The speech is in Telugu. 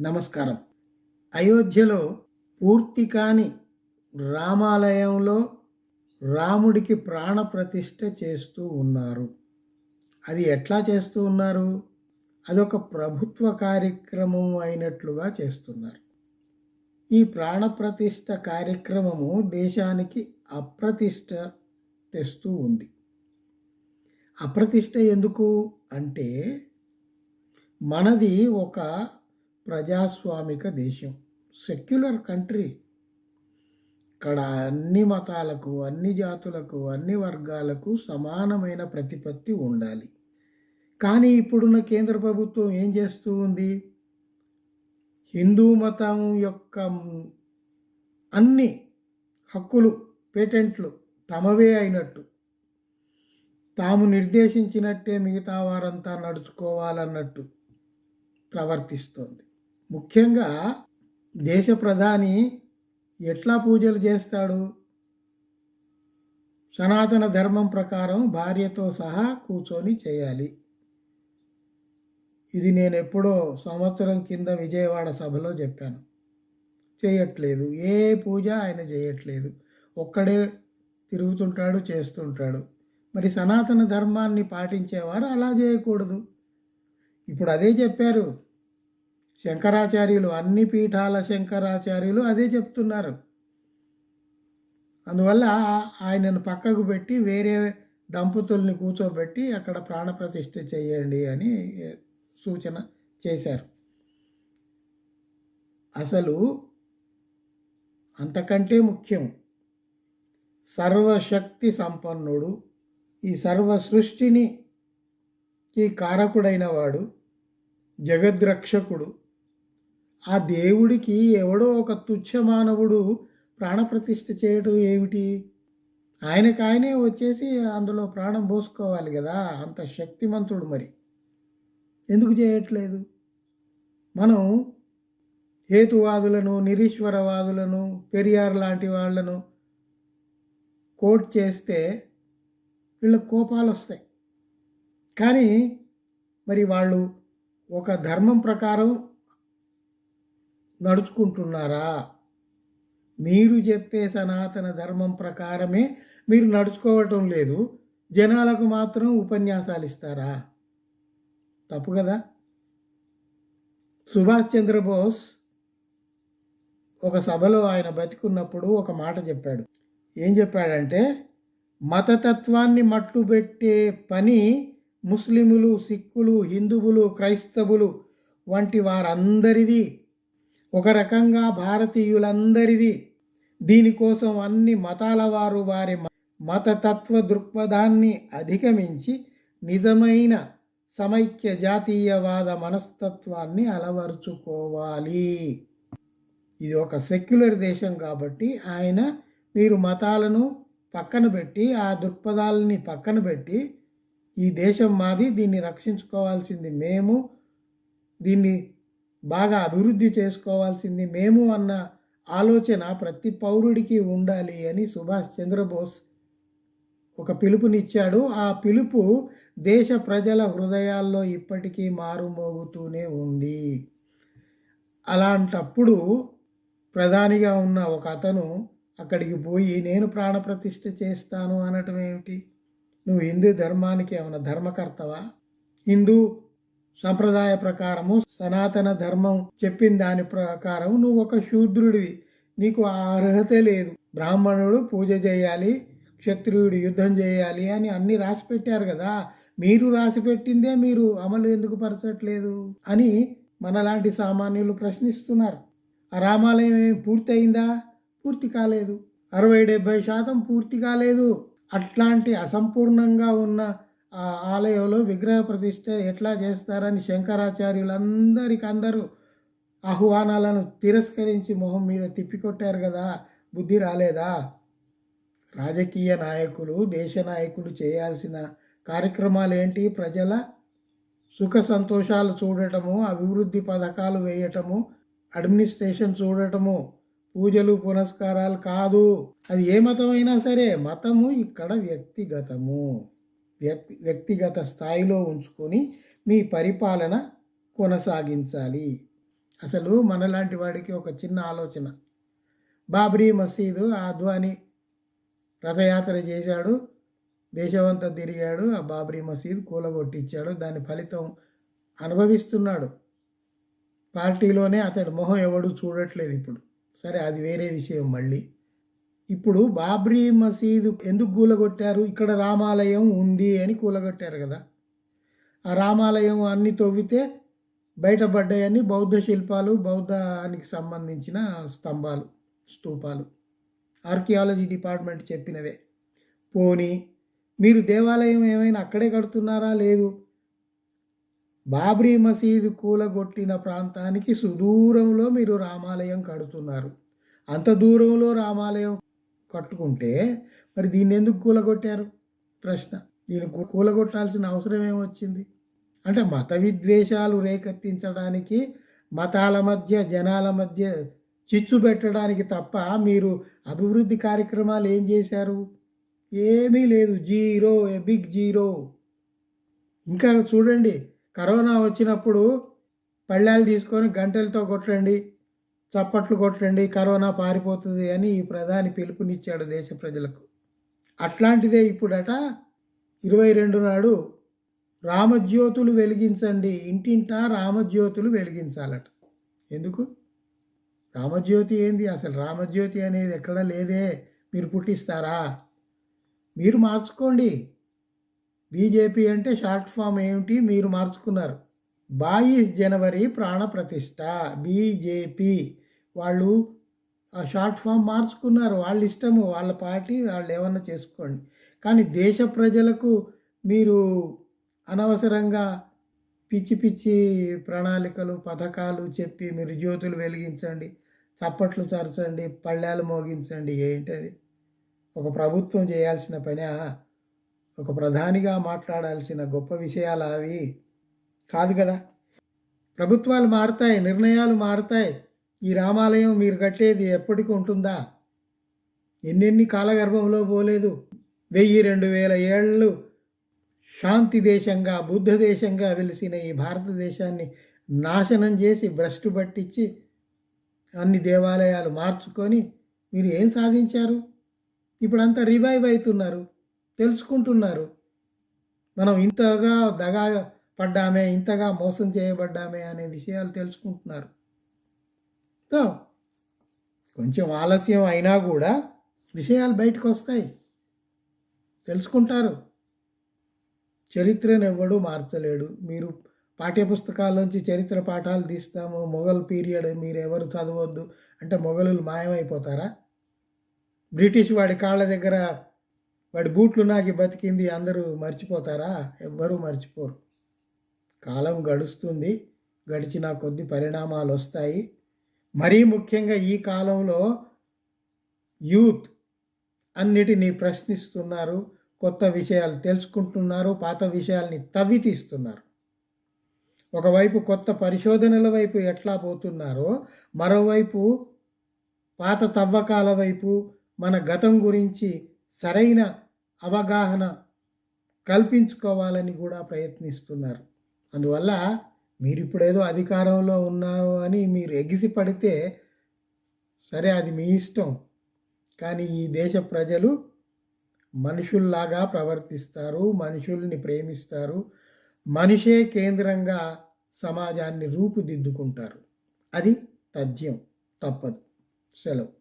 నమస్కారం. అయోధ్యలో పూర్తి కాని రామాలయంలో రాముడికి ప్రాణప్రతిష్ఠ చేస్తూ ఉన్నారు. అది ఎట్లా చేస్తూ ఉన్నారు? అదొక ప్రభుత్వ కార్యక్రమం అయినట్లుగా చేస్తున్నారు. ఈ ప్రాణప్రతిష్ఠ కార్యక్రమము దేశానికి అప్రతిష్ట తెస్తూ ఉంది. అప్రతిష్ట ఎందుకు? అంటే మనది ఒక ప్రజాస్వామిక దేశం. Secular country. ఇక్కడ అన్ని మతాలకు అన్ని జాతులకు అన్ని వర్గాలకు సమానమైన ప్రతిపత్తి ఉండాలి. కానీ ఇప్పుడున్న కేంద్ర ప్రభుత్వం ఏం చేస్తూ ఉంది? హిందూ మతం యొక్క అన్ని హక్కులు పేటెంట్లు తమవే అయినట్టు. తాము నిర్దేశించినట్టే మిగతా వారంతా నడుచుకోవాలన్నట్టు ప్రవర్తిస్తోంది. ముఖ్యంగా దేశ ప్రధాని ఎట్లా పూజలు చేస్తాడు? సనాతన ధర్మం ప్రకారం భార్యతో సహా కూర్చొని చేయాలి. ఇది నేను ఎప్పుడో సంవత్సరం కింద విజయవాడ సభలో చెప్పాను. చేయట్లేదు. ఏ పూజ ఆయన చేయట్లేదు. ఒక్కడే తిరుగుతుంటాడు చేస్తుంటాడు. మరి సనాతన ధర్మాన్ని పాటించేవారు అలా చేయకూడదు. ఇప్పుడు అదే చెప్పారు. శంకరాచార్యులు అన్ని పీఠాల శంకరాచార్యులు అదే చెప్తున్నారు. అందువల్ల ఆయనను పక్కకు పెట్టి వేరే దంపతుల్ని కూర్చోబెట్టి అక్కడ ప్రాణప్రతిష్ఠ చేయండి అని సూచన చేశారు. అసలు అంతకంటే ముఖ్యం సర్వశక్తి సంపన్నుడు ఈ సర్వ సృష్టిని ఈ కారకుడైన వాడు జగద్రక్షకుడు ఆ దేవుడికి ఎవడో ఒక తుచ్చ మానవుడు ప్రాణప్రతిష్ఠ చేయటం ఏమిటి? ఆయనకు ఆయనే వచ్చేసి అందులో ప్రాణం పోసుకోవాలి కదా అంత శక్తిమంతుడు మరి. ఎందుకు చేయట్లేదు? మనం హేతువాదులను నిరీశ్వరవాదులను పెరియార్ లాంటి వాళ్ళను కోట్ చేస్తే వీళ్ళకి కోపాలు వస్తాయి. కానీ మరి వాళ్ళు ఒక ధర్మం ప్రకారం నడుచుకుంటున్నారా? మీరు చెప్పే సనాతన ధర్మం ప్రకారమే మీరు నడుచుకోవటం లేదు. జనాలకు మాత్రం ఉపన్యాసాలు ఇస్తారా? తప్పు కదా? సుభాష్ చంద్రబోస్ ఒక సభలో ఆయన బతికున్నప్పుడు ఒక మాట చెప్పాడు. ఏం చెప్పాడంటే మతతత్వాన్ని మట్టుబెట్టే పని ముస్లిములు సిక్కులు హిందువులు క్రైస్తవులు వంటి వారందరిది ఒక రకంగా భారతీయులందరిది. దీనికోసం అన్ని మతాల వారు వారి మతతత్వ దృక్పథాన్ని అధిగమించి నిజమైన సమైక్య జాతీయవాద మనస్తత్వాన్ని అలవరుచుకోవాలి. ఇది ఒక సెక్యులర్ దేశం కాబట్టి ఆయన మీరు మతాలను పక్కన పెట్టి ఆ దృక్పథాలని పక్కన పెట్టి ఈ దేశం మాది దీన్ని రక్షించుకోవాల్సింది మేము. దీన్ని బాగా అభివృద్ధి చేసుకోవాల్సింది మేము అన్న ఆలోచన ప్రతి పౌరుడికి ఉండాలి అని సుభాష్ చంద్రబోస్ ఒక పిలుపునిచ్చాడు. ఆ పిలుపు దేశ ప్రజల హృదయాల్లో ఇప్పటికీ మారుమోగుతూనే ఉంది. అలాంటప్పుడు ప్రధానిగా ఉన్న ఒక అతను అక్కడికి పోయి నేను ప్రాణప్రతిష్ఠ చేస్తాను అనటం ఏమిటి? నువ్వు హిందూ ధర్మానికి ఏమైనా ధర్మకర్తవా? హిందూ సంప్రదాయ ప్రకారము సనాతన ధర్మం చెప్పిన దాని ప్రకారం నువ్వు ఒక శూద్రుడివి. నీకు ఆ అర్హతే లేదు. బ్రాహ్మణుడు పూజ చేయాలి క్షత్రియుడు యుద్ధం చేయాలి అని అన్ని రాసి పెట్టారు కదా. మీరు రాసి పెట్టిందే మీరు అమలు ఎందుకు పరచట్లేదు అని మనలాంటి సామాన్యులు ప్రశ్నిస్తున్నారు. ఆ రామాలయం ఏమి పూర్తి అయిందా? పూర్తి కాలేదు. అరవై డెబ్భై శాతం పూర్తి కాలేదు. అట్లాంటి అసంపూర్ణంగా ఉన్న ఆలయంలో విగ్రహ ప్రతిష్ట ఎట్లా చేస్తారని శంకరాచార్యులందరికి అందరూ ఆహ్వానాలను తిరస్కరించి మొహం మీద తిప్పికొట్టారు కదా బుద్ధి రాలేదా? రాజకీయ నాయకులు దేశ నాయకులు చేయాల్సిన కార్యక్రమాలు ఏంటి ప్రజల సుఖ సంతోషాలు చూడటము అభివృద్ధి పథకాలు వేయటము అడ్మినిస్ట్రేషన్ చూడటము పూజలు పునస్కారాలు కాదు. అది ఏ మతమైనా సరే మతము ఇక్కడ వ్యక్తిగతము. వ్యక్తిగత స్థాయిలో ఉంచుకొని మీ పరిపాలన కొనసాగించాలి. అసలు మనలాంటి వాడికి ఒక చిన్న ఆలోచన. బాబ్రీ మసీదు ఆ రథయాత్ర చేశాడు దేశమంతా తిరిగాడు ఆ బాబ్రీ మసీదు కూలగొట్టించాడు దాని ఫలితం అనుభవిస్తున్నాడు. పార్టీలోనే అతడి మొహం ఎవడు చూడట్లేదు ఇప్పుడు. సరే అది వేరే విషయం మళ్ళీ. ఇప్పుడు బాబ్రీ మసీదు ఎందుకు కూలగొట్టారు? ఇక్కడ రామాలయం ఉంది అని కూలగొట్టారు కదా. ఆ రామాలయం అన్ని తవ్వితే బయటపడ్డాయని బౌద్ధ శిల్పాలు బౌద్ధానికి సంబంధించిన స్తంభాలు స్తూపాలు. Archaeology department చెప్పినవే. పోనీ మీరు దేవాలయం ఏమైనా అక్కడే కడుతున్నారా? లేదు. బాబ్రీ మసీదు కూలగొట్టిన ప్రాంతానికి సుదూరంలో మీరు రామాలయం కడుతున్నారు. అంత దూరంలో రామాలయం కట్టుకుంటే మరి దీన్ని ఎందుకు కూలగొట్టారు? ప్రశ్న. దీన్ని కూలగొట్టాల్సిన అవసరం ఏమొచ్చింది? అంటే మత విద్వేషాలు రేకెత్తించడానికి మతాల మధ్య జనాల మధ్య చిచ్చు పెట్టడానికి తప్ప మీరు అభివృద్ధి కార్యక్రమాలు ఏం చేశారు? ఏమీ లేదు. Zero a big zero. ఇంకా చూడండి. కరోనా వచ్చినప్పుడు పళ్ళాలు తీసుకొని గంటలతో కొట్టండి. చప్పట్లు కొట్టండి కరోనా పారిపోతుంది అని ఈ ప్రధాని పిలుపునిచ్చాడు దేశ ప్రజలకు. అట్లాంటిదే ఇప్పుడట ఇరవై రెండు నాడు రామజ్యోతులు వెలిగించండి ఇంటింటా రామజ్యోతులు వెలిగించాలట. ఎందుకు? రామజ్యోతి ఏంది? అసలు రామజ్యోతి అనేది ఎక్కడ లేదే? మీరు పుట్టిస్తారా? మీరు మార్చుకోండి. బీజేపీ అంటే షార్ట్ ఫామ్ ఏమిటి? మీరు మార్చుకున్నారు. బాయిస్ జనవరి ప్రాణ ప్రతిష్ట బీజేపీ. వాళ్ళు ఆ షార్ట్ ఫామ్ మార్చుకున్నారు. వాళ్ళ ఇష్టము వాళ్ళ పార్టీ వాళ్ళు ఏమన్నా చేసుకోండి. కానీ దేశ ప్రజలకు మీరు అనవసరంగా పిచ్చి పిచ్చి ప్రణాళికలు పథకాలు చెప్పి మీరు జ్యోతులు వెలిగించండి చప్పట్లు చరచండి పళ్ళాలు మోగించండి. ఏంటది? ఒక ప్రభుత్వం చేయాల్సిన పని ఒక ప్రధానిగా మాట్లాడాల్సిన గొప్ప విషయాలు అవి కాదు కదా? ప్రభుత్వాలు మారుతాయి నిర్ణయాలు మారుతాయి. ఈ రామాలయం మీరు కట్టేది ఎప్పటికి ఉంటుందా? ఎన్నెన్ని కాలగర్భంలో పోలేదు? వెయ్యి రెండు వేల ఏళ్ళు శాంతి దేశంగా బుద్ధ దేశంగా వెలిసిన ఈ భారతదేశాన్ని నాశనం చేసి భ్రష్టు పట్టించి అన్ని దేవాలయాలు మార్చుకొని మీరు ఏం సాధించారు? ఇప్పుడంతా రివైవ్ అవుతున్నారు తెలుసుకుంటున్నారు. మనం ఇంతగా దగా పడ్డామే ఇంతగా మోసం చేయబడ్డామే అనే విషయాలు తెలుసుకుంటున్నారు. కొంచెం ఆలస్యం అయినా కూడా విషయాలు బయటకు వస్తాయి తెలుసుకుంటారు. చరిత్రను ఎవ్వడూ మార్చలేడు. మీరు పాఠ్యపుస్తకాల్లోంచి చరిత్ర పాఠాలు తీస్తాము. మొఘల్ పీరియడ్ మీరు ఎవరు చదవద్దు అంటే మొఘలులు మాయమైపోతారా? బ్రిటిష్ వాడి కాళ్ళ దగ్గర వాడి బూట్లు నాకి బతికింది అందరూ మర్చిపోతారా? ఎవ్వరూ మర్చిపోరు. కాలం గడుస్తుంది. గడిచిన కొద్ది పరిణామాలు వస్తాయి మరీ ముఖ్యంగా ఈ కాలంలో యూత్ అన్నిటినీ ప్రశ్నిస్తున్నారు కొత్త విషయాలు తెలుసుకుంటున్నారు పాత విషయాల్ని తవ్వి తీస్తున్నారు. ఒకవైపు కొత్త పరిశోధనల వైపు ఎట్లా పోతున్నారో మరోవైపు పాత తవ్వకాల వైపు మన గతం గురించి సరైన అవగాహన కల్పించుకోవాలని కూడా ప్రయత్నిస్తున్నారు. అందువల్ల మీరు ఇప్పుడేదో అధికారంలో ఉన్నావు అని మీరు ఎగిసి పడితే సరే అది మీ ఇష్టం. కానీ ఈ దేశ ప్రజలు మనుషుల్లాగా ప్రవర్తిస్తారు మనుషుల్ని ప్రేమిస్తారు. మనిషే కేంద్రంగా సమాజాన్ని రూపుదిద్దుకుంటారు. అది తథ్యం తప్పదు. సెలవు.